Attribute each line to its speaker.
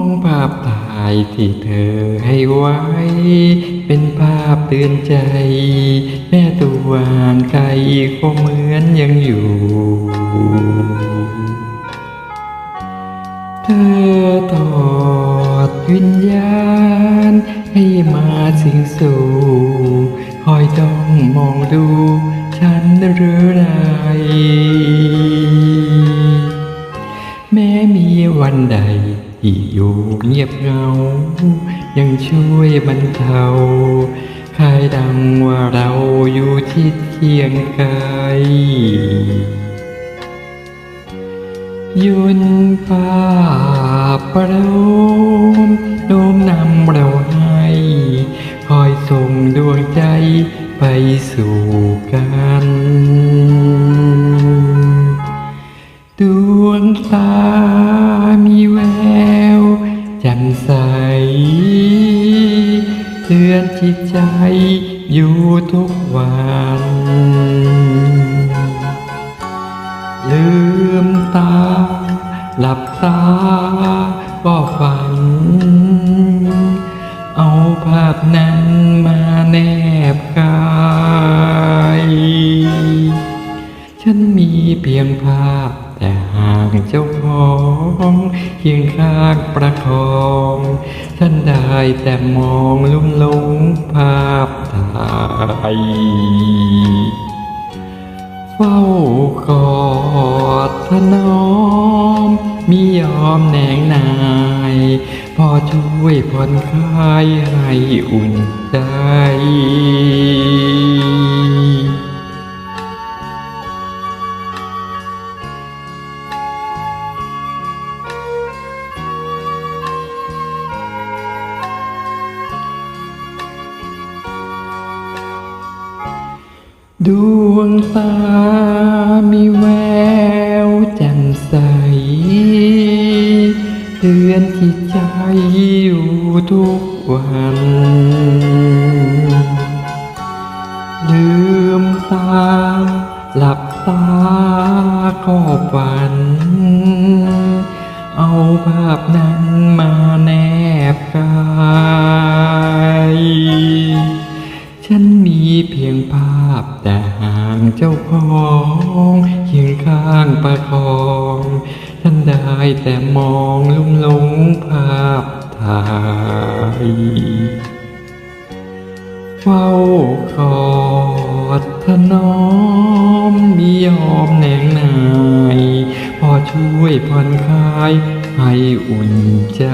Speaker 1: องภาพถ่ายที่เธอให้ไว้ เป็นภาพเตือนใจ แม่ตัวห่างไกลก็เหมือนยังอยู่ เธอทอดวิญญาณ ให้มาสิงสู่คอยจ้องมองดู ฉันหรือไรแม้มีวันใด ที่อยู่เงียบเงา ยังช่วยบรรเทาคายดังว่าเราอยู่ชิดเคียงกายยุนภาพเราโน้มนำเราให้ คอยส่งดวงใจไปสู่กันดวงตา จิตใจอยู่ทุกวันลืมตา หลับตาก็ฝัน เอาภาพนั้นมาแนบกายฉันมีเพียงภาพแต่ห่างเจ้าของเคียงข้างประคอง ฉันได้แต่มองลุ่มหลง เฝ้ากอดถนอมมียอมแหนงนาย พอช่วยผ่อนคลายให้อุ่นใจ ดวงตามีแววแจ่มใส เตือนจิตใจอยู่ทุกวัน ลืมตา หลับตาก็ฝัน เอาภาพนั้นมาแนบกาย ภาพแต่ห่างเจ้าของเคียงข้างประคองฉันได้แต่มองลุ่มหลงภาพถ่ายเฝ้ากอดถนอมมียอมแนงนายพอช่วยผ่อนคลายให้อุ่นใจ